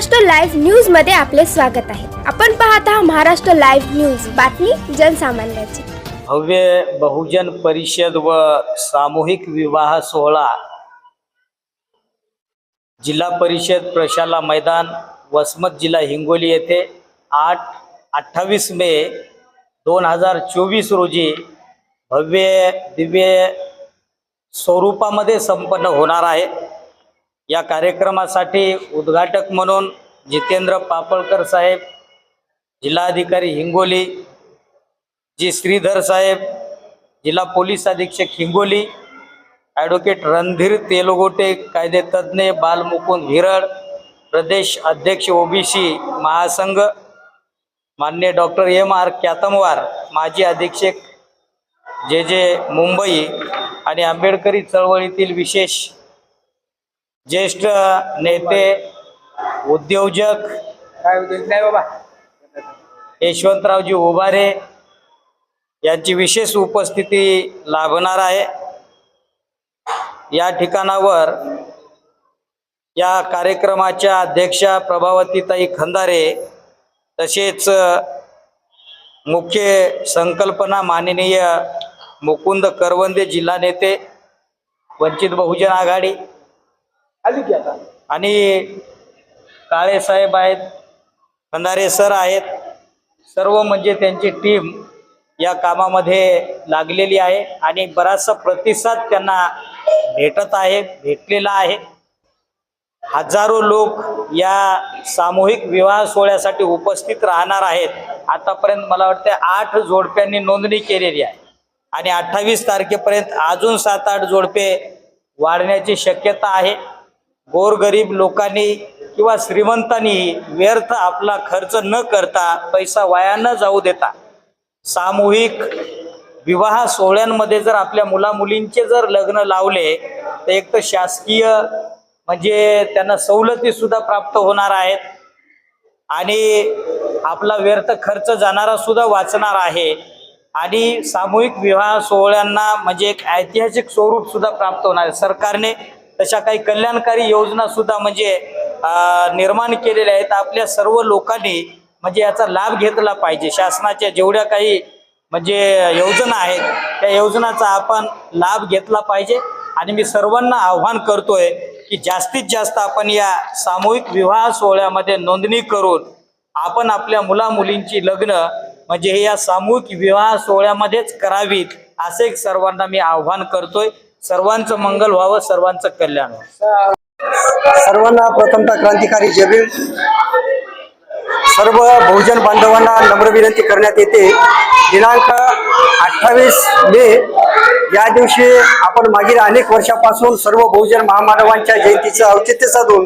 Maharashtra live न्यूजमध्ये आपले स्वागत आहे. आपण पाहत आहात महाराष्ट्र लाईव्ह न्यूज. बातमी जनसामान्याची. भव्य बहुजन परिषद व सामूहिक विवाह सोहळा. जिल्हा परिषद प्रशाला मैदान वसमत जिल्हा हिंगोली येथे आठ अठ्ठावीस मे दोन हजार चोवीस रोजी भव्य दिव्य स्वरूपामध्ये संपन्न होणार आहे. या कार्यक्रमासाठी उद्घाटक म्हणून जितेंद्र पापळकर साहेब जिल्हाधिकारी हिंगोली जी श्रीधर साहेब जिल्हा पोलीस अधीक्षक हिंगोली ॲडव्होकेट रणधीर तेलगोटे कायदे तज्ज्ञ बालमुकुंद हिरड प्रदेश अध्यक्ष ओबीसी महासंघ मान्य डॉक्टर एम आर क्यातमवार माजी अधीक्षक जे जे मुंबई आणि आंबेडकरी चळवळीतील विशेष ज्येष्ठ नेते उद्योजक काय उद्योग? नाही बाबा. यशवंतरावजी उभारे यांची विशेष उपस्थिती लाभणार आहे. या ठिकाणावर या कार्यक्रमाच्या अध्यक्षा प्रभावतीताई खंदारे तसेच मुख्य संकल्पना माननीय मुकुंद करवंदे जिल्हा नेते वंचित बहुजन आघाडी आणि काळे साहेब आहेत खंदारे सर आहेत सर्व म्हणजे त्यांची टीम या कामामध्ये लागलेली आहे आणि बराचसा प्रतिसाद त्यांना भेटत आहे भेटलेला आहे. हजारो लोक या सामूहिक विवाह सोहळ्यासाठी उपस्थित राहणार आहेत. आतापर्यंत मला वाटते आठ जोडप्यांनी नोंदणी केलेली आहे. आणि अठ्ठावीस तारखेपर्यंत अजून सात आठ जोडपे वाढण्याची शक्यता आहे. गोरगरीब लोकांनी किंवा श्रीमंतांनी व्यर्थ आपला खर्च न करता पैसा वाया न जाऊ देता सामूहिक विवाह सोहळ्यांमध्ये जर आपल्या मुला मुलींचे जर लग्न लावले तर एक तर शासकीय म्हणजे त्यांना सवलती सुद्धा प्राप्त होणार आहेत आणि आपला व्यर्थ खर्च जाणारा सुद्धा वाचणार आहे. आणि सामूहिक विवाह सोहळ्यांना म्हणजे एक ऐतिहासिक स्वरूप सुद्धा प्राप्त होणार आहे. सरकारने तशा काही कल्याणकारी योजना सुद्धा म्हणजे निर्माण केलेल्या आहेत. आपल्या सर्व लोकांनी म्हणजे याचा लाभ घेतला पाहिजे. शासनाच्या जेवढ्या काही म्हणजे योजना आहेत त्या योजनाचा आपण लाभ घेतला पाहिजे. आणि मी सर्वांना आव्हान करतोय की जास्तीत जास्त आपण या सामूहिक विवाह सोहळ्यामध्ये नोंदणी करून आपण आपल्या मुला मुलींची लग्न म्हणजे हे या सामूहिक विवाह सोहळ्यामध्येच करावीत असे एक सर्वांना मी आव्हान करतोय. सर्वांचं मंगल व्हावं सर्वांचं कल्याण व्हावं. सर्वांना प्रथमता क्रांतिकारी जबीर सर्व बहुजन बांधवांना नम्र विनंती करण्यात येते. दिनांक अठ्ठावीस मे या दिवशी आपण मागील अनेक वर्षापासून सर्व बहुजन महामानवांच्या जयंतीचं औचित्य साधून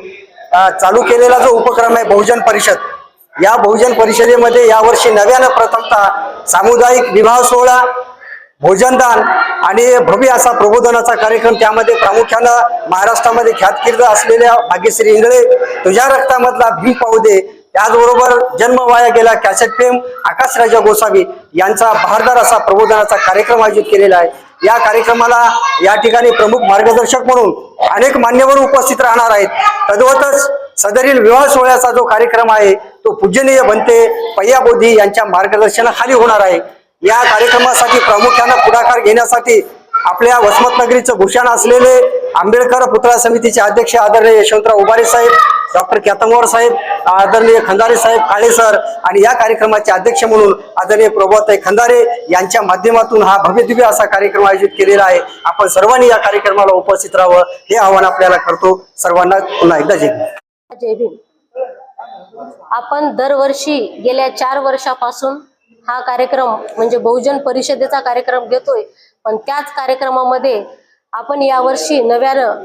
चालू केलेला जो उपक्रम आहे बहुजन परिषद या बहुजन परिषदेमध्ये यावर्षी नव्यानं प्रथमतः सामुदायिक विवाह सोहळा भोजनदान आणि भव्य असा प्रबोधनाचा कार्यक्रम त्यामध्ये प्रामुख्यानं महाराष्ट्रामध्ये ख्यातकीर्द असलेल्या भाग्यश्री इंगळे तुझ्या रक्तामधला भीम पाहू दे. त्याचबरोबर जन्म वाया गेला कॅसेट फेम आकाश राजा गोसावी यांचा बहारदार असा प्रबोधनाचा कार्यक्रम आयोजित केलेला आहे. या कार्यक्रमाला या ठिकाणी प्रमुख मार्गदर्शक म्हणून अनेक मान्यवर उपस्थित राहणार आहेत. तद्वतच सदरील विवाह सोहळ्याचा जो कार्यक्रम आहे तो पूजनीय बनते. पय्या बोधी यांच्या मार्गदर्शनाखाली होणार आहे. या कार्यक्रमासाठी प्रामुख्यानं पुढाकार घेण्यासाठी आपल्या वसमतनगरीचं भूषण असलेले आंबेडकर पुतळा समितीचे अध्यक्ष आदरणीय यशवंतराव उभारे साहेब डॉक्टर क्यातमवार साहेब आदरणीय खंदारे साहेब काळे सर आणि या कार्यक्रमाचे अध्यक्ष म्हणून आदरणीय प्रभाताई खंदारे यांच्या माध्यमातून हा भव्यदिव्य असा कार्यक्रम आयोजित केलेला आहे. आपण सर्वांनी या कार्यक्रमाला उपस्थित राहावं हे आव्हान आपल्याला करतो. सर्वांना पुन्हा एकदा जय जय भीम. आपण दरवर्षी गेल्या चार वर्षापासून हा कार्यक्रम म्हणजे बहुजन परिषदेचा कार्यक्रम घेतोय. पण त्याच कार्यक्रमामध्ये आपण यावर्षी नव्यानं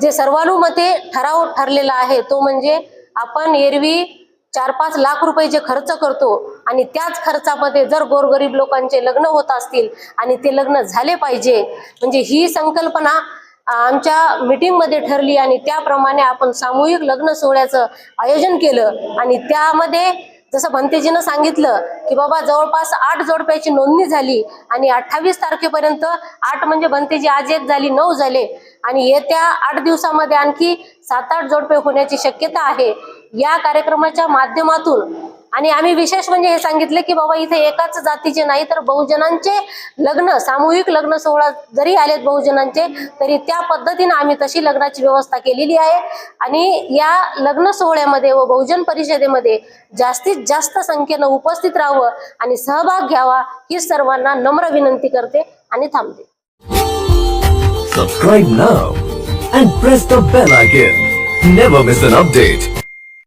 जे सर्वानुमते ठराव ठरलेला आहे तो म्हणजे आपण एरवी चार पाच लाख रुपये जे खर्च करतो आणि त्याच खर्चामध्ये जर गोरगरीब लोकांचे लग्न होत असतील आणि ते लग्न झाले पाहिजे म्हणजे ही संकल्पना आमच्या मिटिंगमध्ये ठरली आणि त्याप्रमाणे आपण सामूहिक लग्न सोहळ्याचं आयोजन केलं आणि त्यामध्ये जसं भंतेजीनं सांगितलं की बाबा जवळपास आठ जोडप्याची नोंदणी झाली आणि अठ्ठावीस तारखेपर्यंत आठ म्हणजे भंतेजी आज एक झाली नऊ झाले. आणि येत्या आठ दिवसामध्ये आणखी सात आठ जोडपे होण्याची शक्यता आहे. या कार्यक्रमाच्या माध्यमातून आणि आम्ही विशेष म्हणजे हे सांगितले की बाबा इथे एकाच जातीचे नाही तर बहुजनांचे लग्न सामूहिक लग्न सोहळा जरी आलेत बहुजनांचे तरी त्या पद्धतीने आम्ही तशी लग्नाची व्यवस्था केलेली आहे आणि या लग्न सोहळ्यामध्ये व बहुजन परिषदेमध्ये जास्तीत जास्त संख्येनं उपस्थित राहावं आणि सहभाग घ्यावा ही सर्वांना नम्र विनंती करते आणि थांबते Subscribe now and press the bell icon. Never miss an update.